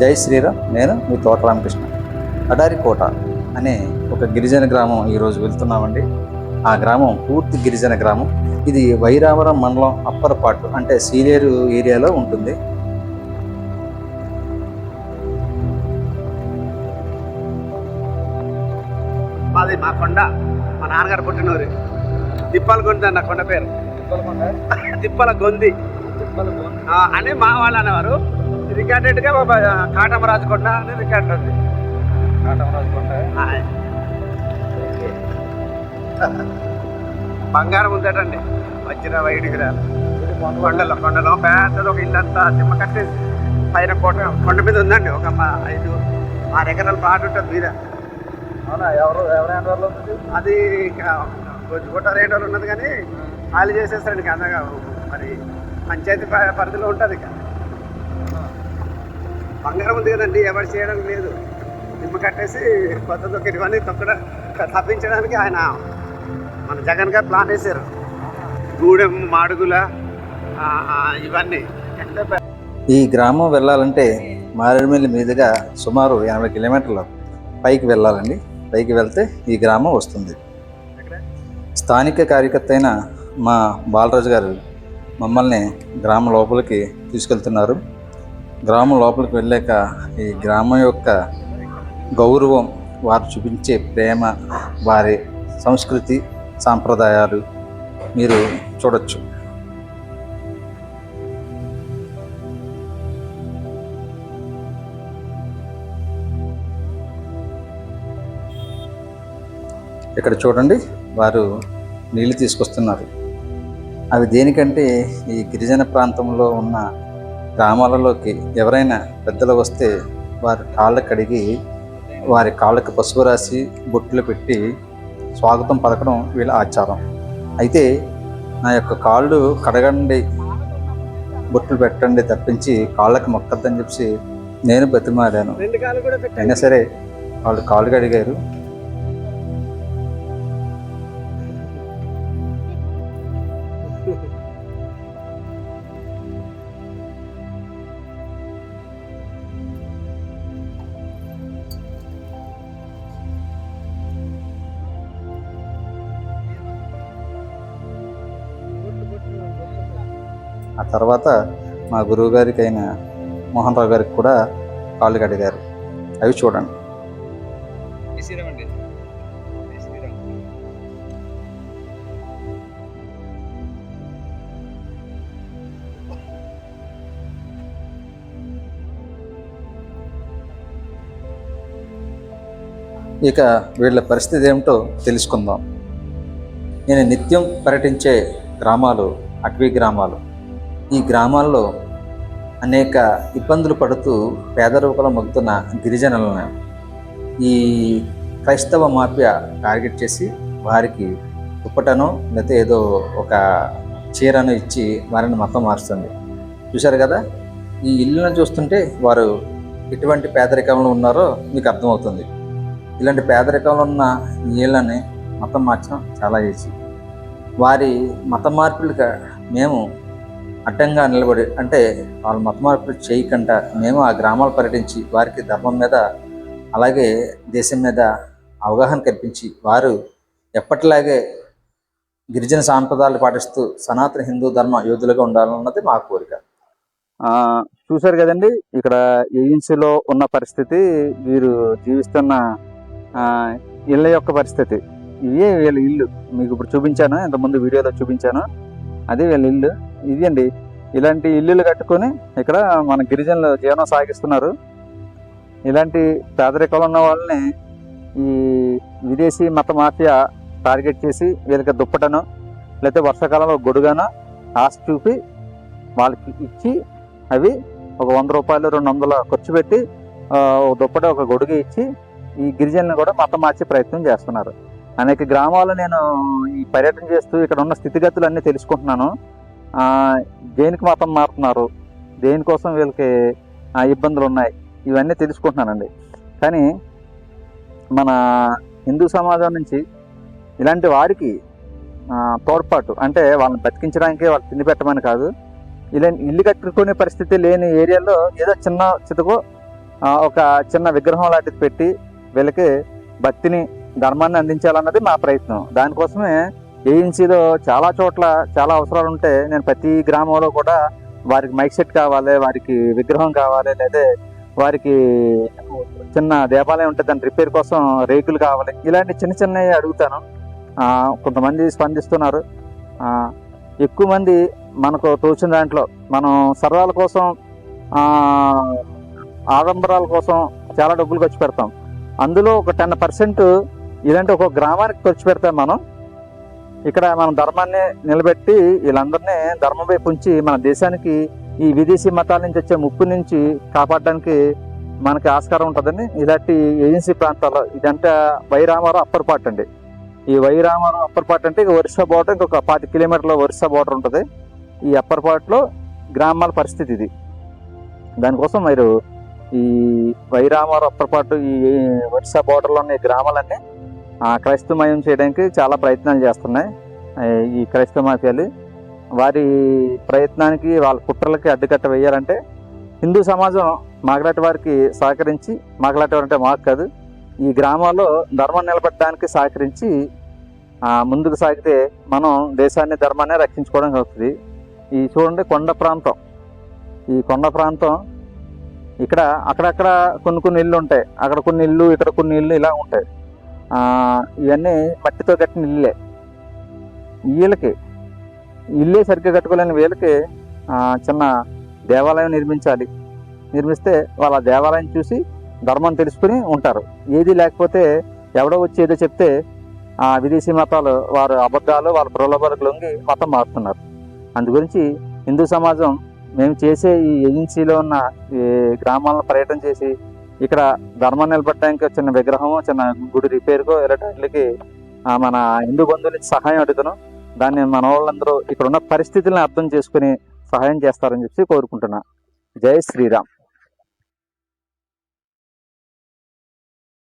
జై శ్రీరామ్ నేను మీ తోట రామకృష్ణ. అడారి కోట అనే ఒక గిరిజన గ్రామం ఈరోజు వెళ్తున్నామండి. ఆ గ్రామం పూర్తి గిరిజన గ్రామం. ఇది వైరావరం మండలం అప్పరపాటు అంటే సీలేరు ఏరియాలో ఉంటుంది. మాది మా కొండ మా నాన్నగారు పుట్టినూరు. తిప్పల గొంతి అన్న కొండ పేరు. తిప్పల గొంది అని మా వాళ్ళు అనేవారు రికార్డెడ్గా కాటమరాజు కొండ అని రికార్డ్ ఉంది. ఆయ్. బంగారం ఉందటండి. వచ్చిన వైడిగిరా కొండలో కొండలో పెద్దది ఒక ఇల్లు అంతా తిమ్మ కట్టేసి పైన కోట కొండ మీద ఉందండి. ఒక ఐదు ఆరు ఎకరాల ప్లాట్ ఉంటుంది మీద. ఎవరు ఎవరైనా అది గుట్ట రేటోలు ఉన్నది కానీ ఖాళీ చేసేస్తారండి. అందగా మరి పంచాయతీ పరిధిలో ఉంటుంది ఇక. బంగారం ఉంది కదండి ఎవరు చేయడం లేదు. నిమ్మ కట్టేసి కొత్త తొక్కి ఇవన్నీ తొక్కడం తప్పించడానికి ఆయన మన జగన్ గారు ప్లాన్ వేశారు. గూడెం మాడుగుల ఇవన్నీ. ఈ గ్రామం వెళ్ళాలంటే మారేడుమిల్లి మీదుగా సుమారు ఎనభై కిలోమీటర్లు పైకి వెళ్ళాలండి. పైకి వెళ్తే ఈ గ్రామం వస్తుంది. స్థానిక కార్యకర్త అయిన మా బాలరాజు గారు మమ్మల్ని గ్రామం లోపలికి తీసుకెళ్తున్నారు. గ్రామం లోపలికి వెళ్ళాక ఈ గ్రామం యొక్క గౌరవం వారు చూపించే ప్రేమ వారి సంస్కృతి సాంప్రదాయాలు మీరు చూడొచ్చు. ఇక్కడ చూడండి వారు నీళ్ళు తీసుకొస్తున్నారు. అవి దేనికంటే ఈ గిరిజన ప్రాంతంలో ఉన్న గ్రామాలలోకి ఎవరైనా పెద్దలు వస్తే వారి కాళ్ళ కడిగి వారి కాళ్ళకి పసుపు రాసి బొట్టులు పెట్టి స్వాగతం పలకడం వీళ్ళ ఆచారం. అయితే నా యొక్క కాళ్ళు కడగండి బొట్టులు పెట్టండి తప్పించి కాళ్ళకి మొక్కద్దని చెప్పి నేను కూడా అయినా సరే వాళ్ళు కాళ్ళు కడిగారు. తర్వాత మా గురువు గారికి అయిన మోహన్ రావు గారికి కూడా కాళ్ళు కడిగారు. అవి చూడండి. ఇక వీళ్ళ పరిస్థితి ఏమిటో తెలుసుకుందాం. నేను నిత్యం పర్యటించే గ్రామాలు అటవీ గ్రామాలు ఈ గ్రామాల్లో అనేక ఇబ్బందులు పడుతూ పేదరికలో మగ్గుతున్న గిరిజనులను ఈ క్రైస్తవ మాఫియా టార్గెట్ చేసి వారికి దుప్పటను లేకపోతే ఏదో ఒక చీరను ఇచ్చి వారిని మతం మారుస్తుంది. చూశారు కదా? ఈ ఇల్లును చూస్తుంటే వారు ఎటువంటి పేదరికంలో ఉన్నారో మీకు అర్థమవుతుంది. ఇలాంటి పేదరికంలో ఉన్న ఈ ఇళ్ళని మతం మార్చడం చాలా ఈజీ. వారి మత మార్పులుగా మేము అడ్డంగా నిలబడి అంటే వాళ్ళ మత మార్పులు చేయకుండా మేము ఆ గ్రామాలు పర్యటించి వారికి ధర్మం మీద అలాగే దేశం మీద అవగాహన కల్పించి వారు ఎప్పటిలాగే గిరిజన సాంప్రదాయాలు పాటిస్తూ సనాతన హిందూ ధర్మ యోధులుగా ఉండాలన్నది మా కోరిక. చూశారు కదండి ఇక్కడ ఏజెన్సీలో ఉన్న పరిస్థితి వీరు జీవిస్తున్న ఇళ్ళ యొక్క పరిస్థితి. ఇవే వీళ్ళ ఇల్లు. మీకు ఇప్పుడు చూపించాను ఇంతకుముందు వీడియోలో చూపించాను. అదే వీళ్ళ ఇల్లు. ఇది అండి ఇలాంటి ఇల్లులు కట్టుకొని ఇక్కడ మన గిరిజనులు జీవనం సాగిస్తున్నారు. ఇలాంటి పేదరికంలో ఉన్న వాళ్ళని ఈ విదేశీ మత మాఫియా టార్గెట్ చేసి వీళ్ళకి దుప్పటను లేకపోతే వర్షాకాలంలో గొడుగానో ఆశ చూపి వాళ్ళకి ఇచ్చి అవి ఒక వంద రూపాయలు రెండు వందల ఖర్చు పెట్టి ఒక దుప్పట ఒక గొడుగు ఇచ్చి ఈ గిరిజనులను కూడా మతం మార్చే ప్రయత్నం చేస్తున్నారు. అనేక గ్రామాలు నేను ఈ పర్యటన చేస్తూ ఇక్కడ ఉన్న స్థితిగతులు అన్నీ తెలుసుకుంటున్నాను. దేనికి మతం మారుతున్నారు? దేనికోసం వీళ్ళకి ఇబ్బందులు ఉన్నాయి ఇవన్నీ తెలుసుకుంటున్నానండి. కానీ మన హిందూ సమాజం నుంచి ఇలాంటి వారికి తోడ్పాటు అంటే వాళ్ళని బతికించడానికి వాళ్ళు తిండి పెట్టమని కాదు ఇలా ఇల్లు కట్టుకునే పరిస్థితి లేని ఏరియాలో ఏదో చిన్న చితుకు ఒక చిన్న విగ్రహం లాంటిది పెట్టి వీళ్ళకి భక్తిని ధర్మాన్ని అందించాలన్నది మా ప్రయత్నం. దానికోసమే ఏజెన్సీలో చాలా చోట్ల చాలా అవసరాలు ఉంటే నేను ప్రతి గ్రామంలో కూడా వారికి మైక్ సెట్ కావాలి వారికి విగ్రహం కావాలి లేదా వారికి చిన్న దేవాలయం ఉంటే దాని రిపేర్ కోసం రేకులు కావాలి. ఇలాంటి చిన్న చిన్నవి అడుగుతాను. కొంతమంది స్పందిస్తున్నారు. ఎక్కువ మంది మనకు తోచిన దాంట్లో మనం సరదాల కోసం ఆడంబరాల కోసం చాలా డబ్బులు ఖర్చు పెడతాం. అందులో ఒక టెన్ పర్సెంట్ ఇలాంటి ఒక గ్రామానికి ఖర్చు పెడతాం మనం. ఇక్కడ మన ధర్మాన్ని నిలబెట్టి వీళ్ళందరినీ ధర్మం వైపు ఉంచి మన దేశానికి ఈ విదేశీ మతాల నుంచి వచ్చే ముప్పు నుంచి కాపాడడానికి మనకి ఆస్కారం ఉంటుందని ఇలాంటి ఏజెన్సీ ప్రాంతాల్లో ఇదంటే వైరామారావు అప్పర్ పార్ట్ అండి. ఈ వైరామారావు అప్పర్ పార్ట్ అంటే ఇక ఒరిస్సా బోర్డర్ ఇంకొక పాతి కిలోమీటర్ల వరుస బోర్డర్ ఉంటుంది. ఈ అప్పర్ పార్ట్లో గ్రామాల పరిస్థితి ఇది. దానికోసం మీరు ఈ వైరామారావు అప్పర్ పార్ట్ ఈ ఒరిస్సా బోర్డర్లో ఉన్న గ్రామాలన్నీ ఆ, క్రైస్తవమయం చేయడానికి చాలా ప్రయత్నాలు చేస్తున్నాయి. ఈ క్రైస్తవ మాఫియాలు. వారి ప్రయత్నానికి వాళ్ళ కుట్రలకి అడ్డుకట్ట వేయాలంటే హిందూ సమాజం మాగలాటి వారికి సహకరించి మాగలాటి వారు అంటే మాకు కాదు ఈ గ్రామాల్లో ధర్మం నిలబెట్టడానికి సహకరించి ముందుకు సాగితే మనం దేశాన్ని ధర్మాన్ని రక్షించుకోవడం అవుతుంది ఈ చూడండి కొండ ప్రాంతం. ఈ కొండ ప్రాంతం ఇక్కడ అక్కడక్కడ కొన్ని కొన్ని ఇళ్ళు ఉంటాయి. అక్కడ కొన్ని ఇల్లు ఇక్కడ కొన్ని ఇళ్ళు ఇలా ఉంటాయి. ఇవన్నీ మట్టితో కట్టిన ఇల్లే. వీళ్ళకి ఇల్లే సరిగ్గా కట్టుకోలేని వీళ్ళకి చిన్న దేవాలయం నిర్మించాలి. నిర్మిస్తే వాళ్ళ దేవాలయం చూసి ధర్మం తెలుసుకుని ఉంటారు. ఏది లేకపోతే ఎవడో వచ్చి ఏదో చెప్తే ఆ విదేశీ మతాలు వారు అబద్ధాలు వాళ్ళ ప్రలోభాలకు లొంగి మతం మారుతున్నారు. అందు గురించి హిందూ సమాజం మేము చేసే ఈ ఏజెన్సీలో ఉన్న ఈ గ్రామాలను పర్యటన చేసి ఇక్కడ ధర్మం నిలబెట్టడానికి చిన్న విగ్రహం చిన్న గుడి రిపేర్కో ఇలాంటికి మన హిందూ బంధువుల నుంచి సహాయం అడుగుతాను. దాన్ని మన వాళ్ళందరూ ఇక్కడ ఉన్న పరిస్థితులను అర్థం చేసుకుని సహాయం చేస్తారని చెప్పి కోరుకుంటున్నా. జై శ్రీరామ్.